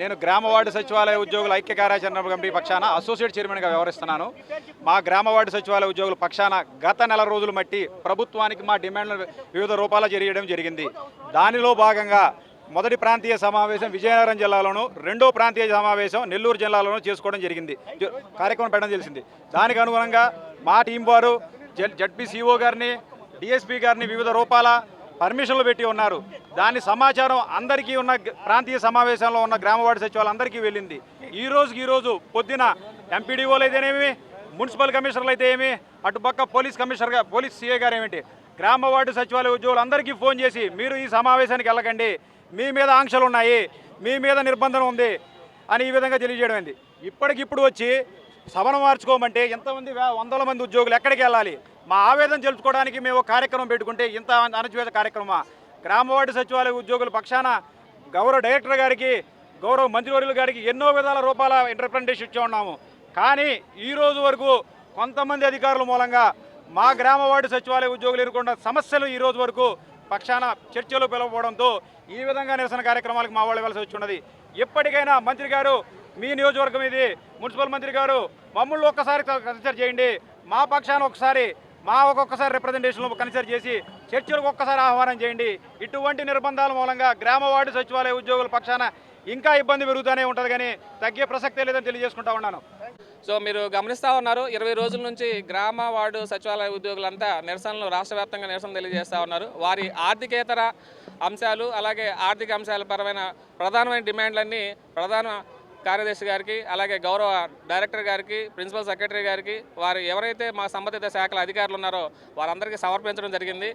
నేను గ్రామ వార్డు సచివాలయ ఉద్యోగుల ఐక్య కార్యాచరణ కమిటీ పక్షాన అసోసియేట్ చైర్మన్గా వ్యవహరిస్తున్నాను. మా గ్రామ వార్డు సచివాలయ ఉద్యోగుల పక్షాన గత నెల రోజులు మట్టి ప్రభుత్వానికి మా డిమాండ్లు వివిధ రూపాల జరిగడం జరిగింది. దానిలో భాగంగా మొదటి ప్రాంతీయ సమావేశం విజయనగరం జిల్లాలోను రెండో ప్రాంతీయ సమావేశం నెల్లూరు జిల్లాలోనూ చేసుకోవడం జరిగింది. కార్యక్రమం పెట్టడం తెలిసింది. దానికి అనుగుణంగా మా టీం వారు జడ్పీసీఓ గారిని డిఎస్పీ గారిని వివిధ రూపాల పర్మిషన్లు పెట్టి ఉన్నారు. దాని సమాచారం అందరికీ ఉన్న ప్రాంతీయ సమావేశంలో ఉన్న గ్రామవాడి సచివాలందరికీ వెళ్ళింది. ఈ రోజుకి ఈరోజు పొద్దున ఎంపీడీఓలు అయితేనేమి మున్సిపల్ కమిషనర్లు అయితే ఏమి అటుపక్క పోలీస్ కమిషనర్ పోలీస్ సీఏ గారు ఏమిటి గ్రామ వార్డు సచివాలయ ఉద్యోగులు అందరికీ ఫోన్ చేసి మీరు ఈ సమావేశానికి వెళ్ళకండి మీ మీద ఆంక్షలు ఉన్నాయి మీ మీద నిర్బంధం ఉంది అని ఈ విధంగా తెలియజేయడమైంది. ఇప్పటికిప్పుడు వచ్చి సభను మార్చుకోమంటే ఎంతమంది వందల మంది ఉద్యోగులు ఎక్కడికి వెళ్ళాలి? మా ఆవేదన తెలుసుకోవడానికి మేము కార్యక్రమం పెట్టుకుంటే ఇంత అణచివేత కార్యక్రమమా? గ్రామవార్డు సచివాలయ ఉద్యోగుల పక్షాన గౌరవ డైరెక్టర్ గారికి గౌరవ మంత్రివర్యుల గారికి ఎన్నో విధాల రూపాల ఇంటర్ప్రిటేషన్ ఇచ్చి ఉన్నాము. కానీ ఈ రోజు వరకు కొంతమంది అధికారుల మూలంగా మా గ్రామవార్డు సచివాలయ ఉద్యోగులు ఎదుర్కొన్న సమస్యలు ఈ రోజు వరకు పక్షాన చర్చలు పిలవడంతో ఈ విధంగా నిరసన కార్యక్రమాలకు మా వాళ్ళు వెళ్ళసి వచ్చి ఉన్నది ఎప్పటికైనా మంత్రి గారు మీ నియోజకవర్గం ఇది. మున్సిపల్ మంత్రి గారు మమ్మల్ని ఒక్కసారి కన్సిడర్ చేయండి. మా పక్షాన ఒకసారి మా ఒక్కొక్కసారి రిప్రజెంటేషన్లు కన్సిడర్ చేసి చర్చలకు ఒక్కసారి ఆహ్వానం చేయండి. ఇటువంటి నిర్బంధాల మూలంగా గ్రామ వార్డు సచివాలయ ఉద్యోగుల పక్షాన ఇంకా ఇబ్బంది పెరుగుతూనే ఉంటుంది కానీ తగ్గే ప్రసక్తే లేదని తెలియజేసుకుంటా ఉన్నాను. సో మీరు గమనిస్తూ ఉన్నారు ఇరవై రోజుల నుంచి గ్రామ వార్డు సచివాలయ ఉద్యోగులంతా నిరసనలు రాష్ట్ర వ్యాప్తంగా నిరసన తెలియజేస్తూ ఉన్నారు. వారి ఆర్థికేతర అంశాలు అలాగే ఆర్థిక అంశాల పరమైన ప్రధానమైన డిమాండ్లన్నీ ప్రధాన కార్యదర్శి గారికి అలాగే గౌరవ డైరెక్టర్ గారికి ప్రిన్సిపల్ సెక్రటరీ గారికి వారు ఎవరైతే మా సంబంధిత శాఖల అధికారులు ఉన్నారో వారందరికీ సమర్పించడం జరిగింది.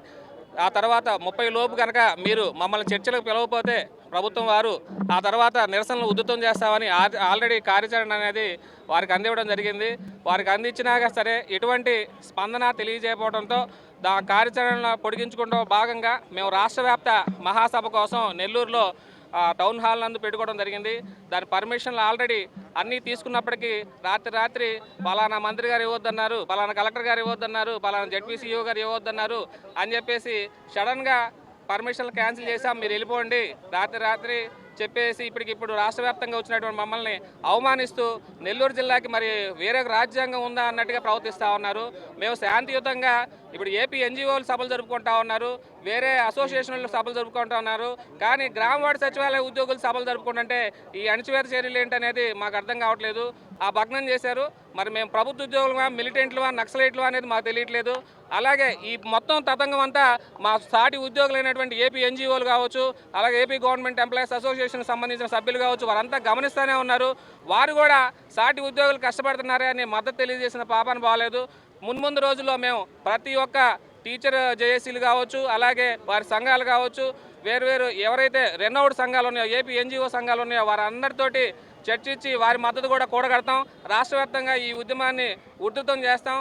ఆ తర్వాత ముప్పై లోపు కనుక మీరు మమ్మల్ని చర్చలకు పిలవకపోతే ప్రభుత్వం వారు ఆ తర్వాత నిరసనలు ఉధృతం చేస్తామని ఆల్రెడీ కార్యాచరణ అనేది వారికి అందివ్వడం జరిగింది. వారికి అందించినాక సరే ఎటువంటి స్పందన తెలియజేయకపోవడంతో దా కార్యాచరణ పొడిగించుకుంటూ భాగంగా మేము రాష్ట్ర వ్యాప్త మహాసభ కోసం నెల్లూరులో టౌన్ హాల్ నందు పెట్టుకోవడం జరిగింది. దాని పర్మిషన్లు ఆల్రెడీ అన్నీ తీసుకున్నప్పటికీ రాత్రి రాత్రి పలానా మంత్రి గారు ఇవ్వద్దన్నారు పలానా కలెక్టర్ గారు ఇవ్వద్దన్నారు పలానా జడ్పీసీఓ గారు ఇవ్వద్దన్నారు అని చెప్పేసి సడన్గా పర్మిషన్లు క్యాన్సిల్ చేసాం మీరు వెళ్ళిపోండి. రాత్రి రాత్రి చెప్పేసి ఇప్పటికి ఇప్పుడు రాష్ట్ర వ్యాప్తంగా వచ్చినటువంటి మమ్మల్ని అవమానిస్తూ నెల్లూరు జిల్లాకి మరి వేరే ఒక రాజ్యాంగం ఉందా అన్నట్టుగా ప్రవర్తిస్తూ ఉన్నారు. మేము శాంతియుతంగా ఇప్పుడు ఏపీ ఎన్జిఓలు సభలు జరుపుకుంటా ఉన్నారు. వేరే అసోసియేషన్లు సభలు జరుపుకుంటా ఉన్నారు. కానీ గ్రామ వార్డు సచివాలయ ఉద్యోగులు సభలు జరుపుకుంటుంటే ఈ అణచివేత చర్యలు ఏంటనేది మాకు అర్థం కావట్లేదు. ఆ భగ్నం చేశారు. మరి మేము ప్రభుత్వ ఉద్యోగులమా మిలిటెంట్లమా నక్సలైట్లు అనేది మాకు తెలియట్లేదు. అలాగే ఈ మొత్తం తతంగం అంతా మా సాటి ఉద్యోగులైనటువంటి ఏపీ ఎన్జిఓలు కావచ్చు అలాగే ఏపీ గవర్నమెంట్ ఎంప్లాయీస్ అసోసియేషన్ సంబంధించిన సభ్యులు కావచ్చు వారంతా గమనిస్తూనే ఉన్నారు. వారు కూడా సాటి ఉద్యోగులు కష్టపడుతున్నారే అని మద్దతు తెలియజేసిన పాపన బాగాలేదు మున్ముందు రోజుల్లో మేము ప్రతి ఒక్క టీచర్ జేఏసీలు కావచ్చు అలాగే వారి సంఘాలు కావచ్చు వేరువేరు ఎవరైతే రెన్నౌడ్ సంఘాలు ఉన్నాయో ఏపీ ఎన్జిఓ సంఘాలు ఉన్నాయో వారందరితోటి చర్చించి వారి మద్దతు కూడా కూడగడతాం. రాష్ట్రవ్యాప్తంగా ఈ ఉద్యమాన్ని ఉధృతం చేస్తాం.